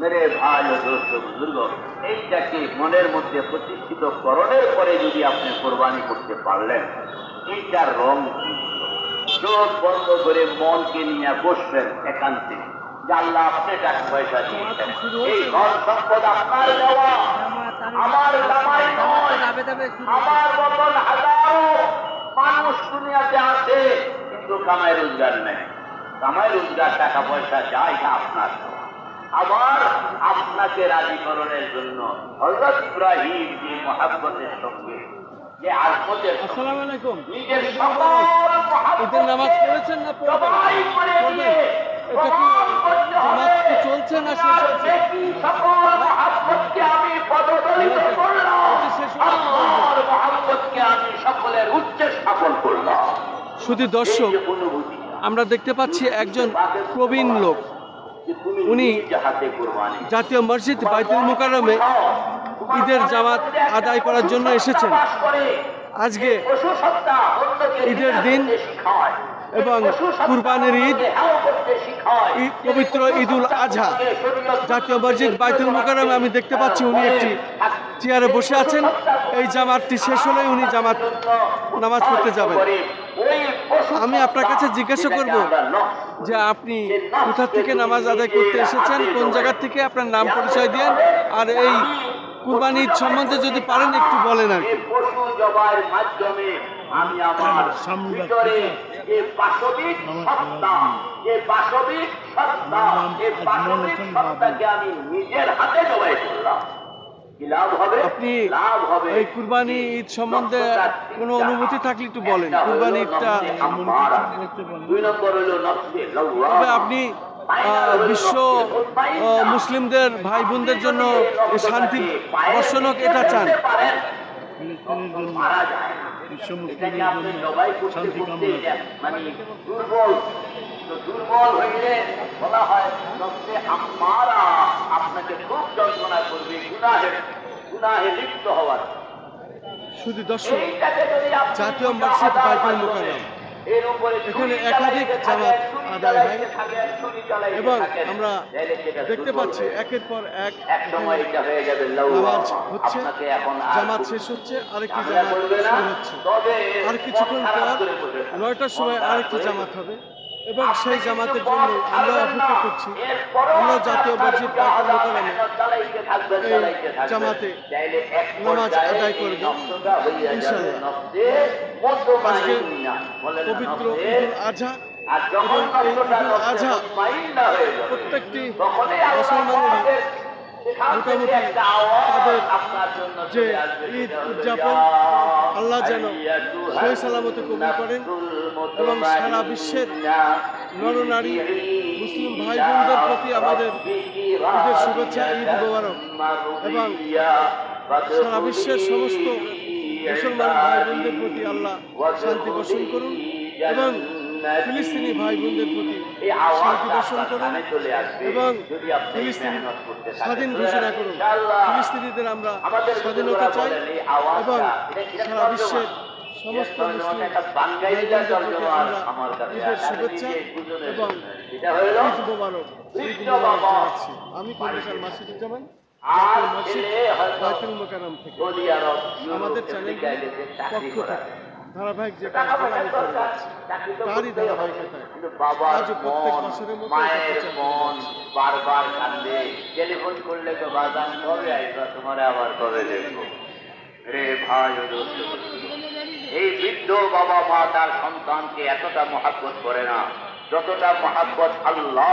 মেরে ভাই ও দোস্ত বুজুর্গ এইটাকে মনের মধ্যে প্রতিষ্ঠিত করণের পরে যদি আপনি কোরবানি করতে পারলেন এইটার রং কি চোখ বন্ধ করে মনকে নিয়ে বসবেন একান্তে আল্লাহ আপনি টাকা পয়সা দিয়েছেন এই ধন সম্পদ আপনার দেওয়া আমার জামাই নয় আমার মতন হাজারো মানুষ দুনিয়াতে আছে কিন্তু কামাই রোজগার নেই কামাই রোজগার টাকা পয়সা যায় না আপনার। আবার আপনাকে রাজীকরণের জন্য হজরত ইব্রাহিম যে মহাব্বতের সঙ্গে যে আত্মদের আসসালামু আলাইকুম। নিজের সকল ঈদের নামাজ পড়েছেন না পড়বেন? এটা কি চলছে না শেষ হয়েছে? সকল মহাব্বতকে আমি পদদলিত করলাম। এটা শেষ হয়েছে। আল্লাহর মহাব্বতকে আমি সকলের উচ্চে স্থাপন করলাম। শুধু দর্শক। অনুভূতি। আমরা দেখতে পাচ্ছি একজন প্রবীণ লোক। উনি জাতীয় মসজিদ বাইতুল মুকাররমে ঈদের জামাত আদায় করার জন্য এসেছেন। আজকে ঈদের দিন এবং কুরবানির ঈদ পবিত্র ঈদুল আজহা। জাতীয় মসজিদ বাইতুল মোকাররমে আমি দেখতে পাচ্ছি উনি একটি চেয়ারে বসে আছেন। এই জামাতটি শেষ হলেই উনি জামাত নামাজ পড়তে যাবেন। আমি আপনার কাছে জিজ্ঞাসা করব যে আপনি কোথা থেকে নামাজ আদায় করতে এসেছেন কোন জায়গা থেকে আপনার নাম পরিচয় দেন আর এই কুরবানি ঈদ সম্বন্ধে যদি পারেন একটু বলেন আর আমি আমার ভিতরে যে পাশবিক সত্তা যে পাশবিক সত্তা এই পাশবিক সত্তাকে আমি নিজের হাতে জবাই করলাম। আপনি লাভ হবে। এই কুরবানি ঈদ সম্বন্ধে কোনো অনুভূতি থাকলে একটু বলেন। কুরবানি ঈদটা নফসে আম্মারা। দুই নম্বর হলো নফসে লাওয়ামা। তবে আপনি বিশ্ব মুসলিমদের ভাই বোনদের জন্য শান্তি বর্ষণ হোক এটা চান। মানে দুর্বল। দুর্বল হইলে বলা হয় আপনাকে খুব যন্ত্রণা করবে গুনাহে গুনাহে লিপ্ত হওয়ার শুধু দর্শক জাতীয় মসজিদ বাইতুল মোকাররম। এখানে একাধিক জামাত আদায় হয়। এবং আমরা দেখতে পাচ্ছি একের পর এক নামাজ হচ্ছে জামাত শেষ হচ্ছে আরেকটি জামাত শুরু হচ্ছে আর কিছুক্ষণ পর। নয়টার সময় আরেকটি জামাত হবে এবং সেই জামাতের জন্য আমরা অপেক্ষা করছি আমরা জাতীয় বাজির থাকবেন, এই জামাতে নামাজ আদায় করবে ইনশাআল্লাহ। না, পবিত্র ঈদুল আজহা এবং এই ঈদুল আজহা প্রত্যেকটি তখনই মোটামুটি তাদের যে ঈদ উদযাপন আল্লাহ যেন সহি সালামতে কবুল করেন এবং সারা বিশ্বের নরনারী মুসলিম ভাই বোনদের প্রতি আমাদের ঈদের শুভেচ্ছা ঈদ মোবারক। এবং সারা বিশ্বের সমস্ত মুসলমান ভাই বোনদের প্রতি আল্লাহ শান্তি বর্ষণ করুন এবং ফিলিস্তিনি ভাই বোনদের প্রতি শান্তি বর্ষণ করুন এবং ফিলিস্তিন স্বাধীন ঘোষণা করুন। ফিলিস্তিনিদের আমরা স্বাধীনতা চাই এবং সারা বিশ্বের সমস্ত মুসলিম ঈদের শুভেচ্ছা এবং ঈদ মোবারক ঈদ মোবারক জানাচ্ছি। আমি কবিশাল মাসিদুজ্জামান থেকে। আমাদের চ্যানেল পক্ষ থেকে ধারাবাহিক যে কাজগুলো আমি করে যাচ্ছি তারই হয় আজ প্রত্যেক বছরের মতো মায়ের মন বারবার কান্দে টেলিফোন করলে তো কবে আসবা তোমার আবার কবে দেখব? রে ভাই এই বৃদ্ধ বাবা মা তার সন্তানকে এতটা মহাব্বত করে না যতটা মহাব্বত আল্লাহ